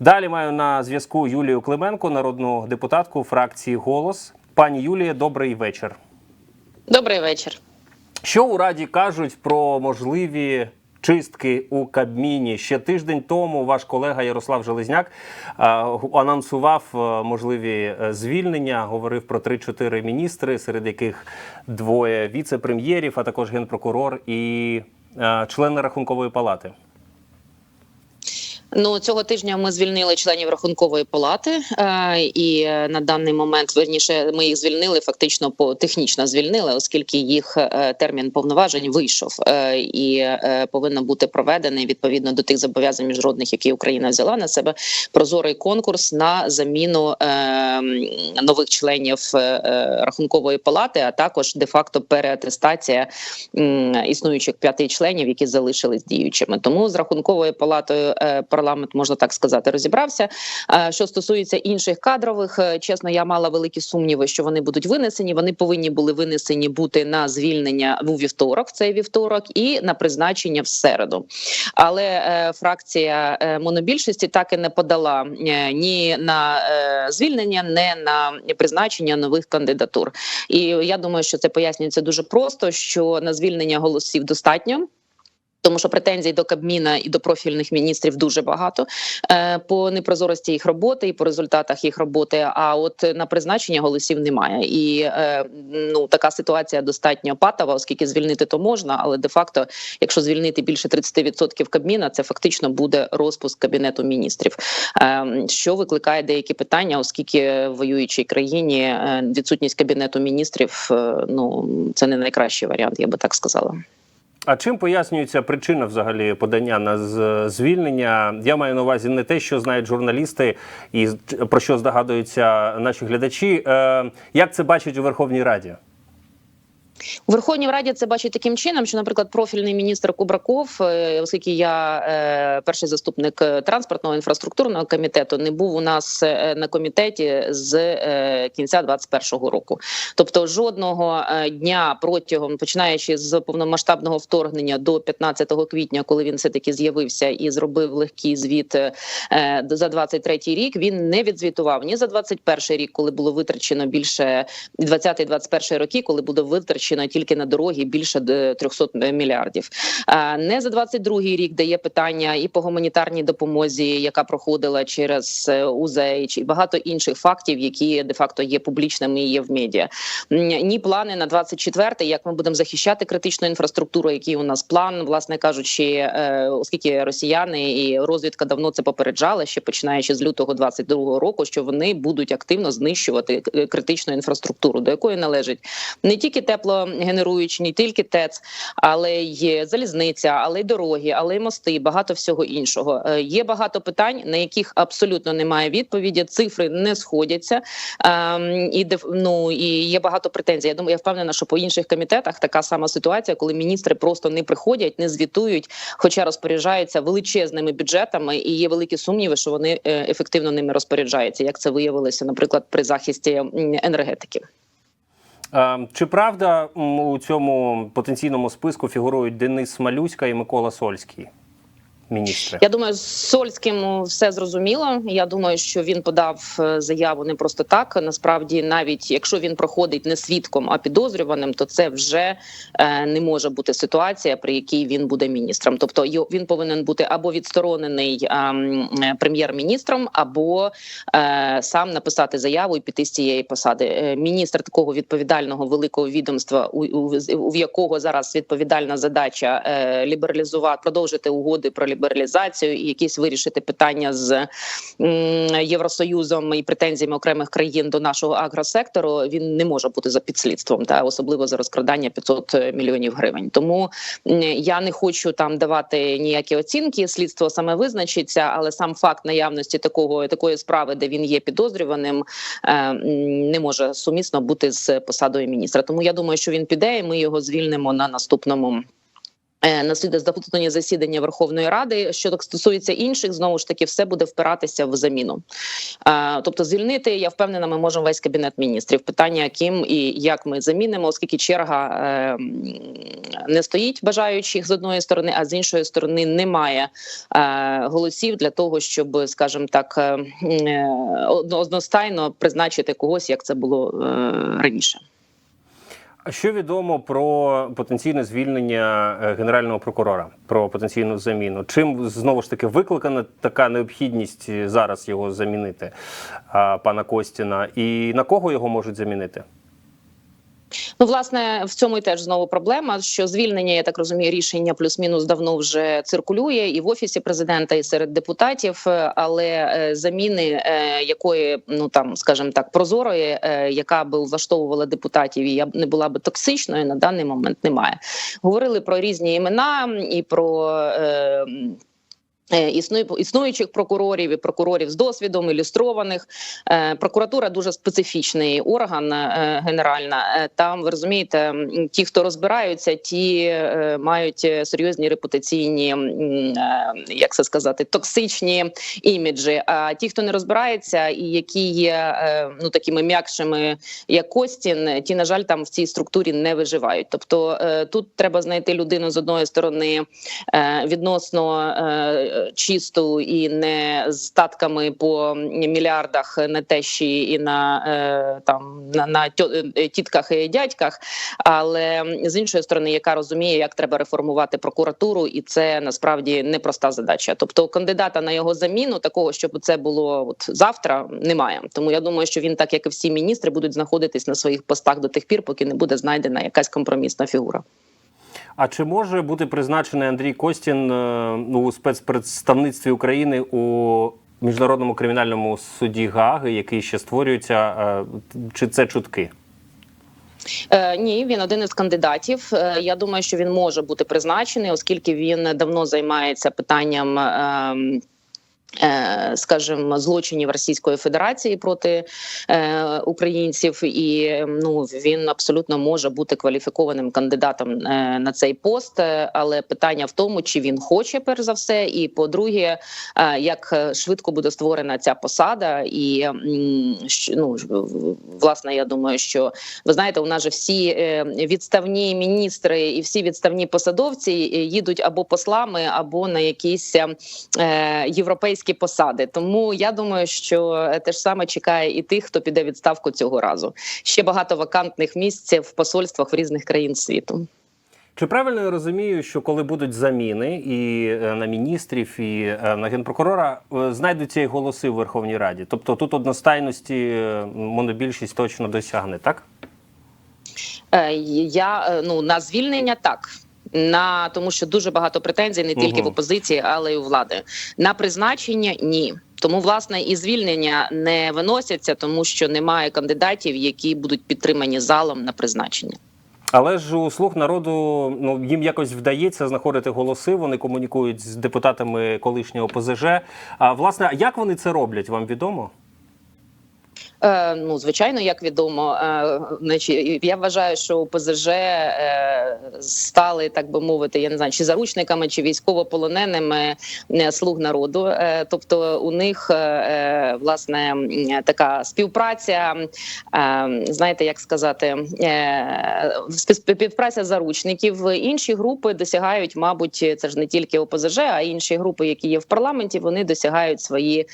Далі маю на зв'язку Юлію Клименко, народну депутатку фракції Голос. Пані Юлія, добрий вечір. Добрий вечір. Що у раді кажуть про можливі чистки у Кабміні? Ще тиждень тому ваш колега Ярослав Железняк анонсував можливі е, звільнення. Говорив про 3-4 міністри, серед яких двоє віце-прем'єрів, а також генпрокурор і е, члени рахункової палати. Ну цього тижня ми звільнили членів рахункової палати, е, і на даний момент верніше ми їх звільнили фактично по технічно звільнили, оскільки їх е, термін повноважень вийшов е, і повинно бути проведений відповідно до тих зобов'язань міжнародних, які Україна взяла на себе прозорий конкурс на заміну нових членів рахункової палати, а також де факто переатестація існуючих п'яти членів, які залишились діючими. Тому з рахунковою палатою е, парламент можна так сказати розібрався. Що стосується інших кадрових, е, чесно, я мала великі сумніви, що вони будуть винесені. Вони повинні були винесені бути на звільнення у вівторок, в цей вівторок, і на призначення в середу. Але е, фракція е, монобільшості так і не подала ні на звільнення, ні на призначення нових кандидатур. І я думаю, що це пояснюється дуже просто: що на звільнення голосів достатньо. Тому що претензій до Кабміна і до профільних міністрів дуже багато е, по непрозорості їх роботи і по результатах їх роботи. А от на призначення голосів немає. І е, ну така ситуація достатньо патова, оскільки звільнити то можна, але де факто, якщо звільнити більше 30% Кабміна, це фактично буде розпуск кабінету міністрів, е, що викликає деякі питання, оскільки в воюючій країні відсутність кабінету міністрів ну це не найкращий варіант, я би так сказала. А чим пояснюється причина взагалі подання на звільнення? Я маю на увазі не те, що знають журналісти і про що здогадуються наші глядачі. Е, як це бачать у Верховній Раді? У Верховній Раді це бачить таким чином, що, наприклад, профільний міністр Кубраков, е, оскільки я е, перший заступник е, транспортного інфраструктурного комітету, не був у нас на комітеті з кінця 21-го року. Тобто, жодного дня протягом, починаючи з повномасштабного вторгнення до 15 квітня, коли він все таки з'явився і зробив легкий звіт за 23-й рік, він не відзвітував ні за 21-й рік, коли було витрачено більше 20-21 роки, коли буде витрачено тільки на дороги більше де 300 мільярдів. А не за 22-й рік, де є питання і по гуманітарній допомозі, яка проходила через е, УЗЕЙЧ, і багато інших фактів, які де факто є публічними і є в медіа. Ні плани на 24-й, як ми будемо захищати критичну інфраструктуру, який у нас план, власне кажучи, е, оскільки росіяни і розвідка давно це попереджала, ще починаючи з лютого 22-го року, що вони будуть активно знищувати е, критичну інфраструктуру, до якої належить не тільки теплогенеруючі, не тільки ТЕЦ, але й залізниця, але й дороги, але й мости, багато всього іншого. Е, Є багато питань, на яких абсолютно немає відповіді. Цифри не сходяться. Ем, і ну і є багато претензій. Я думаю, я впевнена, що по інших комітетах така сама ситуація, коли міністри просто не приходять, не звітують, хоча розпоряджаються величезними бюджетами, і є великі сумніви, що вони е, ефективно ними розпоряджаються, як це виявилося, наприклад, при захисті енергетики. Е, чи правда у цьому потенційному списку фігурують Денис Малюська і Микола Сольський? Міністри. Я думаю, з Сольським все зрозуміло. Я думаю, що він подав е, заяву не просто так. Насправді, навіть якщо він проходить не свідком, а підозрюваним, то це вже е, не може бути ситуація, при якій він буде міністром. Тобто він повинен бути або відсторонений ем, е, прем'єр-міністром, або сам написати заяву і піти з цієї посади. Міністр такого відповідального великого відомства, у, якого зараз відповідальна задача лібералізувати, продовжити угоди про лібералізацію і якісь вирішити питання з Євросоюзом і претензіями окремих країн до нашого агросектору. Він не може бути за підслідством, та особливо за розкрадання 500 мільйонів гривень. Тому я не хочу там давати ніякі оцінки. Слідство саме визначиться, але сам факт наявності такого такої справи, де він є підозрюваним, е, не може сумісно бути з посадою міністра. Тому я думаю, що він піде, і ми його звільнимо на наступному. Е, на засідання Верховної Ради. Що так стосується інших, знову ж таки, все буде впиратися в заміну. Е, Тобто, звільнити я впевнена, ми можемо весь кабінет міністрів. Питання, ким і як ми замінимо, оскільки черга е, не стоїть бажаючих з одної сторони, а з іншої сторони немає голосів для того, щоб, скажімо так, одностайно призначити когось, як це було раніше. А що відомо про потенційне звільнення е, генерального прокурора, про потенційну заміну? Чим знову ж таки викликана така необхідність е, зараз його замінити, пана Костіна, і на кого його можуть замінити? Ну, власне, в цьому і теж знову проблема. Що звільнення, я так розумію, рішення плюс-мінус давно вже циркулює і в офісі президента, і серед депутатів. е, Але е, заміни е, якої, ну там, скажімо так, прозорої, яка би влаштовувала депутатів і я не була би токсичною, на даний момент немає. Говорили про різні імена і про. Е, існуючих прокурорів і прокурорів з досвідом, ілюстрованих. Е, Прокуратура дуже специфічний орган е, генеральна. Там ви розумієте, ті, хто розбираються, ті мають серйозні репутаційні, як це сказати, токсичні іміджі. А ті, хто не розбирається, і які є ну такими м'якшими, як Костін, ті, на жаль, там в цій структурі не виживають. Тобто тут треба знайти людину з одної сторони відносно чисту і не з татками по мільярдах на тещі і на е, там на, на е, тітках і дядьках, але з іншої сторони, яка розуміє, як треба реформувати прокуратуру, і це насправді непроста задача. Тобто, кандидата на його заміну, такого, щоб це було от завтра, немає. Тому я думаю, що він, так як і всі міністри, будуть знаходитись на своїх постах до тих пір, поки не буде знайдена якась компромісна фігура. А чи може бути призначений Андрій Костін е, ну, у спецпредставництві України у міжнародному кримінальному суді Гаги, який ще створюється? е, Чи це чутки? Е, ні, він один із кандидатів. Я думаю, що він може бути призначений, оскільки він давно займається питанням. ем, Скажімо, злочинів Російської Федерації проти е, українців, і ну він абсолютно може бути кваліфікованим кандидатом е, на цей пост. Е, Але питання в тому, чи він хоче перш за все, і по-друге, е, як швидко буде створена ця посада, і ну власне, я думаю, що ви знаєте, у нас же всі е, відставні міністри і всі відставні посадовці е, їдуть або послами, або на якісь е, європейські посади. Тому я думаю, що те ж саме чекає і тих, хто піде відставку цього разу. Ще багато вакантних місць в посольствах в різних країн світу. Чи правильно я розумію, що коли будуть заміни і е, на міністрів, і е, на генпрокурора е, знайдуться і голоси в Верховній Раді? Тобто тут одностайності е, монобільшість точно досягне, так? Е, Я е, ну на звільнення так. На тому, що дуже багато претензій не тільки Мгм. в опозиції, але й у влади. На призначення ні. Тому власне і звільнення не виносяться, тому що немає кандидатів, які будуть підтримані залом на призначення. Але ж у слуг народу ну їм якось вдається знаходити голоси. Вони комунікують з депутатами колишнього ОПЗЖ. А власне, як вони це роблять? Вам відомо? Е, ну, звичайно, як відомо, е, я вважаю, що ОПЗЖ е, стали, так би мовити, я не знаю, чи заручниками, чи військовополоненими слуг народу. Тобто у них власне така співпраця, знаєте, як сказати, співпраця заручників. Інші групи досягають, мабуть, це ж не тільки ОПЗЖ, а інші групи, які є в парламенті, вони досягають свої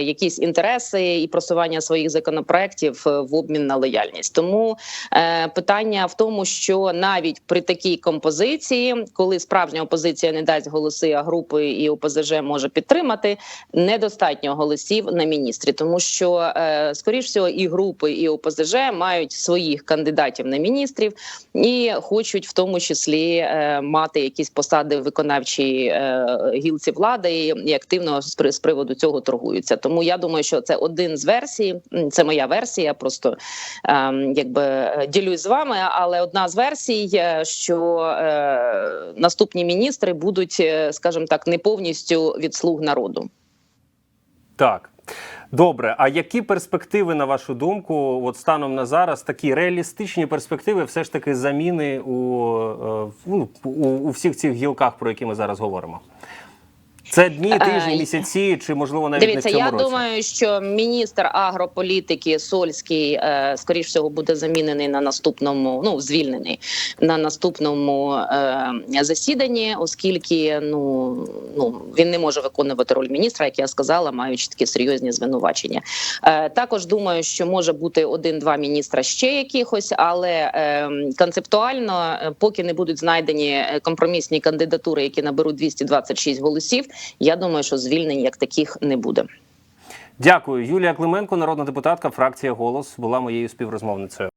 якісь інтереси і просування своїх законопроєктів е, в обмін на лояльність. Тому е, питання в тому, що навіть при такій композиції, коли справжня опозиція не дасть голоси, а групи і ОПЗЖ може підтримати, недостатньо голосів на міністрі, тому що е, скоріш всього і групи, і ОПЗЖ мають своїх кандидатів на міністрів і хочуть в тому числі е, мати якісь посади виконавчій е, гілці влади і активно з приводу цього торгуються. Тому я думаю, що це один з версій. Це моя версія. Просто ем, якби е, ділюсь з вами. Але одна з версій, е, що е, наступні міністри будуть, скажімо так, не повністю від слуг народу. Так. Добре, а які перспективи, на вашу думку, от станом на зараз, такі реалістичні перспективи, все ж таки заміни у, ну, у, у всіх цих гілках, про які ми зараз говоримо? Це дні, тижні, Е, місяці, чи можливо навіть Дивіться, не в цьому я році? думаю, що міністр агрополітики Сольський, е, скоріш всього, буде замінений на наступному, ну звільнений на наступному е, засіданні, оскільки ну ну він не може виконувати роль міністра, як я сказала, маючи такі серйозні звинувачення. Е, також думаю, що може бути один-два міністра ще якихось, але е, концептуально, поки не будуть знайдені компромісні кандидатури, які наберуть 226 голосів, я думаю, що звільнень як таких не буде. Дякую. Юлія Клименко, народна депутатка, фракція Голос, була моєю співрозмовницею.